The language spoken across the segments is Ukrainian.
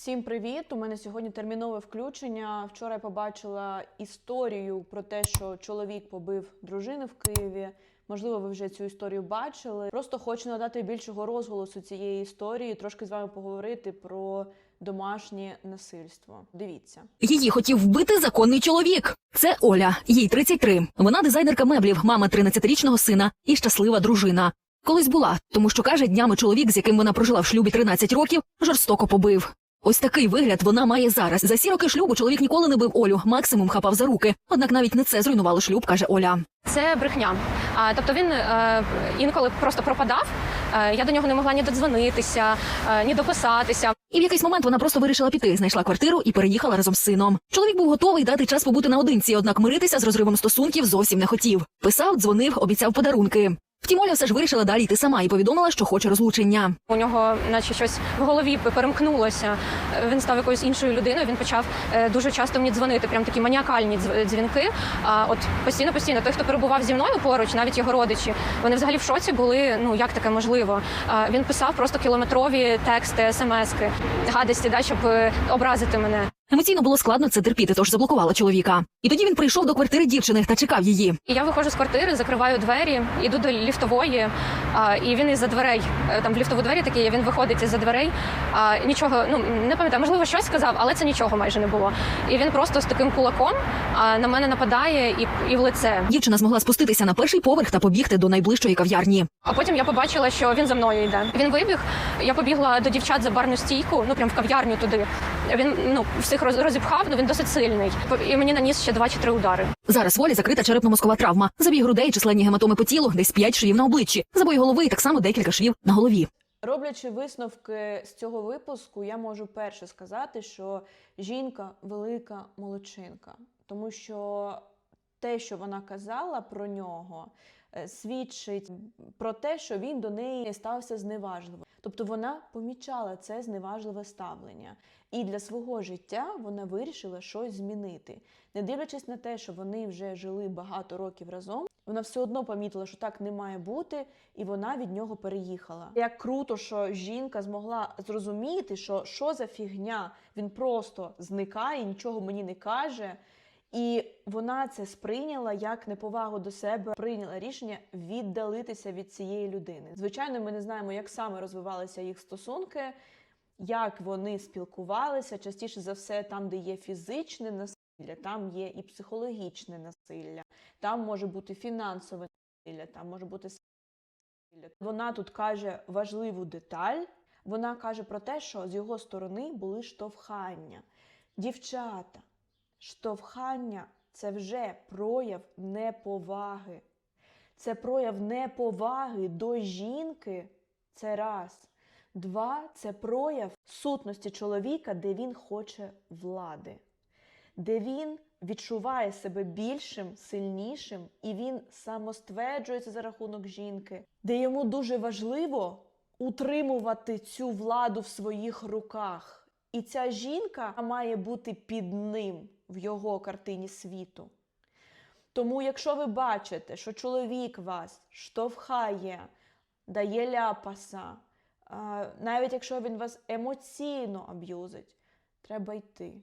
Всім привіт! У мене сьогодні термінове включення. Вчора я побачила історію про те, що чоловік побив дружину в Києві. Можливо, ви вже цю історію бачили. Просто хочу надати більшого розголосу цієї історії, трошки з вами поговорити про домашнє насильство. Дивіться. Її хотів вбити законний чоловік. Це Оля, їй 33. Вона дизайнерка меблів, мама 13-річного сина і щаслива дружина. Колись була, тому що каже, днями чоловік, з яким вона прожила в шлюбі 13 років, жорстоко побив. Ось такий вигляд вона має зараз. За сі роки шлюбу чоловік ніколи не бив Олю, максимум хапав за руки. Однак навіть не це зруйнувало шлюб, каже Оля. Це брехня. А, тобто він е, інколи просто пропадав. Е, я до нього не могла ні додзвонитися, е, ні дописатися. І в якийсь момент вона просто вирішила піти, знайшла квартиру і переїхала разом з сином. Чоловік був готовий дати час побути наодинці, однак миритися з розривом стосунків зовсім не хотів. Писав, дзвонив, обіцяв подарунки. Втім, Оля все ж вирішила далі йти сама і повідомила, що хоче розлучення. У нього, наче щось в голові перемкнулося. Він став якоюсь іншою людиною. Він почав е, дуже часто мені дзвонити, прям такі маніакальні дзв- дзвінки. А от постійно, постійно, той, хто перебував зі мною поруч, навіть його родичі, вони взагалі в шоці були. Ну як таке можливо? Він писав просто кілометрові тексти, смски, гадості, да, щоб е, образити мене. Емоційно було складно це терпіти, тож заблокувала чоловіка. І тоді він прийшов до квартири дівчини та чекав її. І я виходжу з квартири, закриваю двері, іду до ліфтової, а, і він із-за дверей, е, там в ліфтову двері такі, він виходить із-за дверей. А, нічого, ну не пам'ятаю, можливо, щось сказав, але це нічого майже не було. І він просто з таким кулаком а, на мене нападає і, і в лице. Дівчина змогла спуститися на перший поверх та побігти до найближчої кав'ярні. А потім я побачила, що він за мною йде. Він вибіг. Я побігла до дівчат за барну стійку, ну прям в кав'ярню туди. Він ну всіх роз- розіпхав, ну він досить сильний. І мені наніс ще два чи три удари. Зараз волі закрита черепно-мозкова травма, забій грудей, численні гематоми по тілу, десь п'ять швів на обличчі, забої голови і так само декілька швів на голові. Роблячи висновки з цього випуску, я можу перше сказати, що жінка велика молодчинка, тому що те, що вона казала про нього, е, свідчить про те, що він до неї стався зневажливо. Тобто вона помічала це зневажливе ставлення, і для свого життя вона вирішила щось змінити. Не дивлячись на те, що вони вже жили багато років разом, вона все одно помітила, що так не має бути, і вона від нього переїхала. Як круто, що жінка змогла зрозуміти, що що за фігня, він просто зникає, нічого мені не каже. І вона це сприйняла як неповагу до себе, прийняла рішення віддалитися від цієї людини. Звичайно, ми не знаємо, як саме розвивалися їх стосунки, як вони спілкувалися. Частіше за все, там, де є фізичне насилля, там є і психологічне насилля, там може бути фінансове насилля, там може бути насилля. Вона тут каже важливу деталь. Вона каже про те, що з його сторони були штовхання. Дівчата, штовхання це вже прояв неповаги. Це прояв неповаги до жінки. Це раз. Два це прояв сутності чоловіка, де він хоче влади, де він відчуває себе більшим, сильнішим, і він самостверджується за рахунок жінки, де йому дуже важливо утримувати цю владу в своїх руках. І ця жінка має бути під ним в його картині світу. Тому, якщо ви бачите, що чоловік вас штовхає, дає ляпаса, навіть якщо він вас емоційно аб'юзить, треба йти.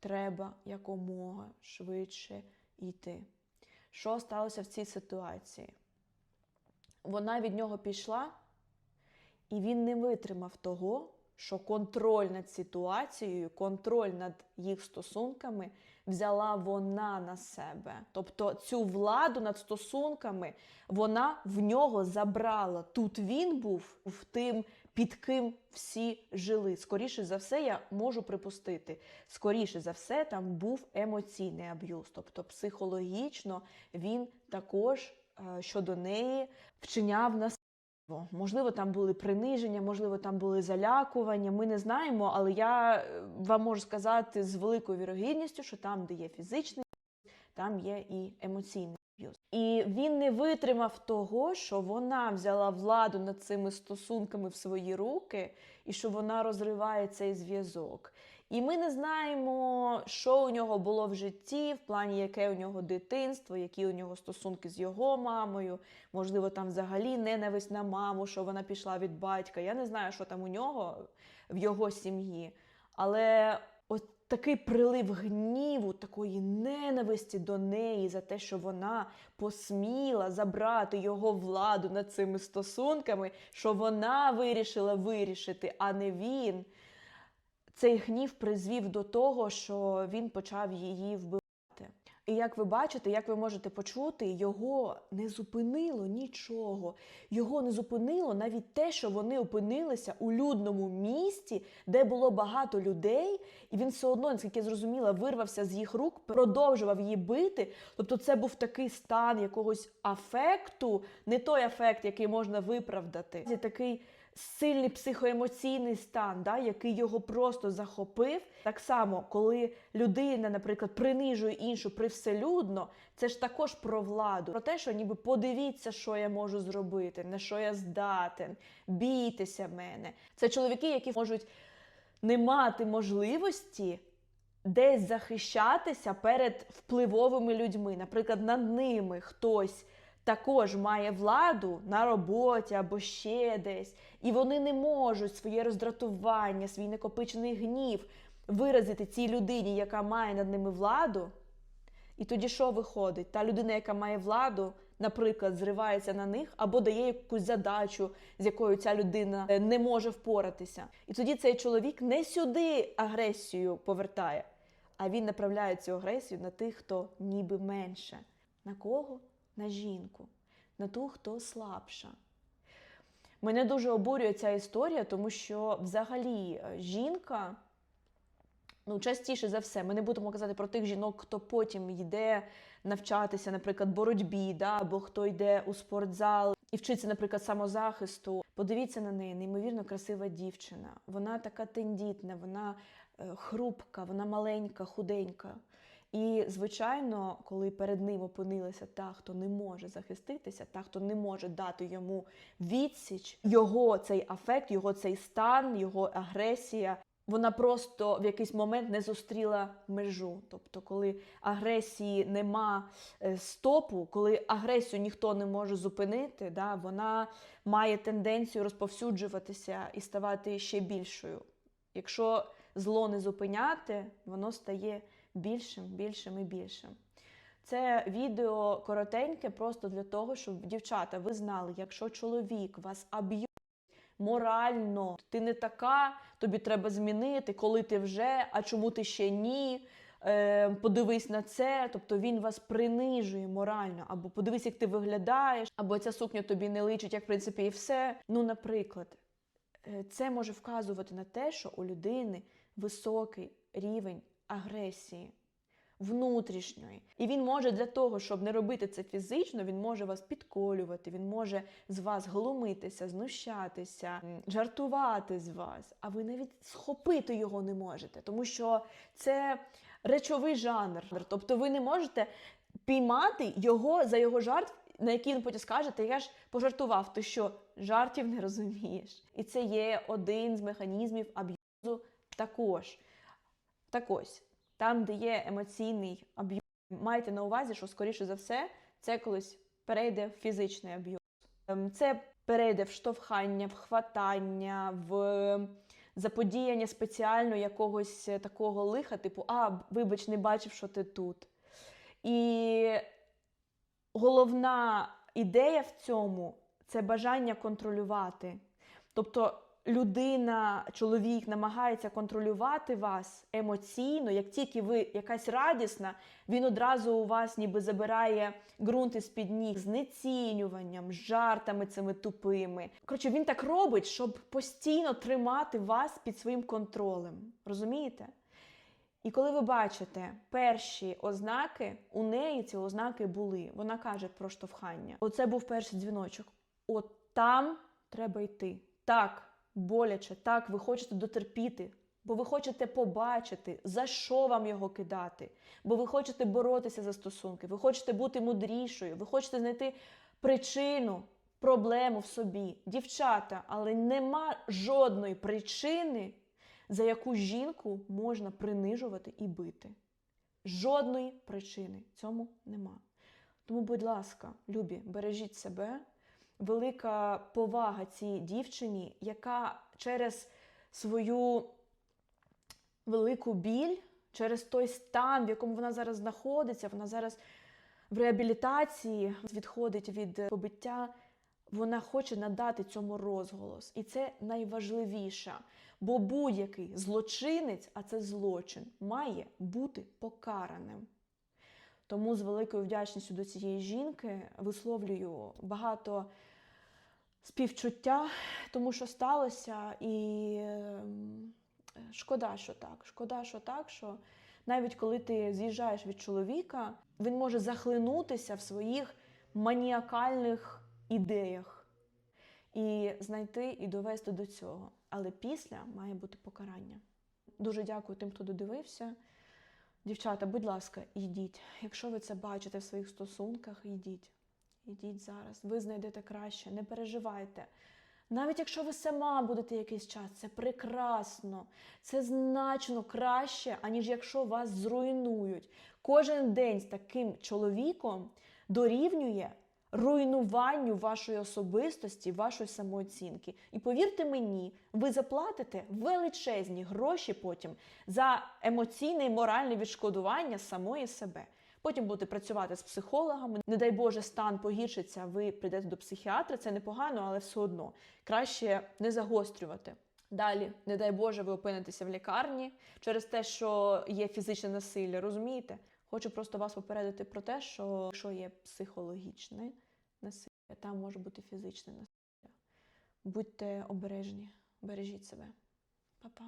Треба якомога швидше йти. Що сталося в цій ситуації? Вона від нього пішла, і він не витримав того, що контроль над ситуацією, контроль над їх стосунками взяла вона на себе. Тобто цю владу над стосунками вона в нього забрала. Тут він був в тим, під ким всі жили. Скоріше за все, я можу припустити. Скоріше за все, там був емоційний аб'юз. Тобто психологічно він також е, щодо неї вчиняв насильство. Можливо, там були приниження, можливо, там були залякування. Ми не знаємо, але я е, вам можу сказати з великою вірогідністю, що там, де є фізичний, там є і емоційний. І він не витримав того, що вона взяла владу над цими стосунками в свої руки, і що вона розриває цей зв'язок. І ми не знаємо, що у нього було в житті, в плані яке у нього дитинство, які у нього стосунки з його мамою. Можливо, там взагалі ненависть на маму, що вона пішла від батька. Я не знаю, що там у нього в його сім'ї. Але ось такий прилив гніву, такої ненависті до неї за те, що вона посміла забрати його владу над цими стосунками, що вона вирішила вирішити, а не він. Цей гнів призвів до того, що він почав її вбивати. І як ви бачите, як ви можете почути, його не зупинило нічого. Його не зупинило навіть те, що вони опинилися у людному місті, де було багато людей, і він все одно, наскільки я зрозуміла, вирвався з їх рук, продовжував її бити. Тобто, це був такий стан якогось афекту, не той афект, який можна виправдати. Такий сильний психоемоційний стан, да, який його просто захопив. Так само, коли людина, наприклад, принижує іншу привселюдно, це ж також про владу, про те, що ніби подивіться, що я можу зробити, на що я здатен, бійтеся мене. Це чоловіки, які можуть не мати можливості десь захищатися перед впливовими людьми. Наприклад, над ними хтось також має владу на роботі або ще десь, і вони не можуть своє роздратування, свій накопичений гнів виразити цій людині, яка має над ними владу. І тоді що виходить? Та людина, яка має владу, наприклад, зривається на них або дає якусь задачу, з якою ця людина е, не може впоратися. І тоді цей чоловік не сюди агресію повертає, а він направляє цю агресію на тих, хто ніби менше. На кого? На жінку, на ту, хто слабша. Мене дуже обурює ця історія, тому що взагалі е, жінка, ну, частіше за все, ми не будемо казати про тих жінок, хто потім йде навчатися, наприклад, боротьбі, да, або хто йде у спортзал і вчиться, наприклад, самозахисту. Подивіться на неї, неймовірно красива дівчина. Вона така тендітна, вона е, хрупка, вона маленька, худенька. І, звичайно, коли перед ним опинилася та, хто не може захиститися, та, хто не може дати йому відсіч, його цей афект, його цей стан, його агресія, вона просто в якийсь момент не зустріла межу. Тобто, коли агресії нема е, стопу, коли агресію ніхто не може зупинити, да, вона має тенденцію розповсюджуватися і ставати ще більшою. Якщо зло не зупиняти, воно стає більшим, більшим і більшим. Це відео коротеньке, просто для того, щоб дівчата ви знали, якщо чоловік вас аб'є морально, ти не така, тобі треба змінити, коли ти вже, а чому ти ще ні? Е, подивись на це, тобто він вас принижує морально, або подивись, як ти виглядаєш, або ця сукня тобі не личить, як в принципі і все. Ну, наприклад, е, це може вказувати на те, що у людини високий рівень агресії внутрішньої. І він може для того, щоб не робити це фізично, він може вас підколювати, він може з вас глумитися, знущатися, жартувати з вас, а ви навіть схопити його не можете, тому що це речовий жанр. Тобто ви не можете піймати його за його жарт. На який він потім скаже, та я ж пожартував, ти що жартів не розумієш. І це є один з механізмів аб'юзу також. Так ось, там, де є емоційний аб'юз, майте на увазі, що, скоріше за все, це колись перейде в фізичний аб'юз. Ем, Це перейде в штовхання, в хватання, в заподіяння спеціально якогось е, такого лиха, типу, а, вибач, не бачив, що ти тут. І головна ідея в цьому це бажання контролювати. Тобто людина, чоловік намагається контролювати вас емоційно, як тільки ви якась радісна, він одразу у вас ніби забирає ґрунт із-під ніг, знецінюванням, жартами цими тупими. Коротше, він так робить, щоб постійно тримати вас під своїм контролем. Розумієте? І коли ви бачите перші ознаки, у неї ці ознаки були. Вона каже про штовхання. Оце був перший дзвіночок. От там треба йти. Так, боляче, так, ви хочете дотерпіти, бо ви хочете побачити, за що вам його кидати, бо ви хочете боротися за стосунки, ви хочете бути мудрішою, ви хочете знайти причину, проблему в собі. Дівчата, але нема жодної причини, за яку жінку можна принижувати і бити. Жодної причини цьому нема. Тому, будь ласка, любі, бережіть себе. Велика повага цій дівчині, яка через свою велику біль через той стан, в якому вона зараз знаходиться, вона зараз в реабілітації відходить від побиття. Вона хоче надати цьому розголос. І це найважливіше. Бо будь-який злочинець, а це злочин, має бути покараним. Тому з великою вдячністю до цієї жінки висловлюю багато співчуття, тому що сталося, і ем, шкода, що так. Шкода, що так, що навіть коли ти з'їжджаєш від чоловіка, він може захлинутися в своїх маніакальних ідеях і знайти і довести до цього. Але після має бути покарання. Дуже дякую тим, хто додивився. Дівчата, будь ласка, йдіть. Якщо ви це бачите в своїх стосунках, йдіть. Йдіть зараз. Ви знайдете краще, не переживайте. Навіть якщо ви сама будете якийсь час, це прекрасно. Це значно краще, аніж якщо вас зруйнують. Кожен день з таким чоловіком дорівнює руйнуванню вашої особистості, вашої самооцінки. І повірте мені, ви заплатите величезні гроші потім за емоційне і моральне відшкодування самої себе. Потім будете працювати з психологами. Не дай Боже, стан погіршиться, ви прийдете до психіатра. Це непогано, але все одно краще не загострювати. Далі, не дай Боже, ви опинитеся в лікарні через те, що є фізичне насилля. Розумієте? Хочу просто вас попередити про те, що якщо є психологічне насилля, там може бути фізичне насилля. Будьте обережні, бережіть себе. Па-па.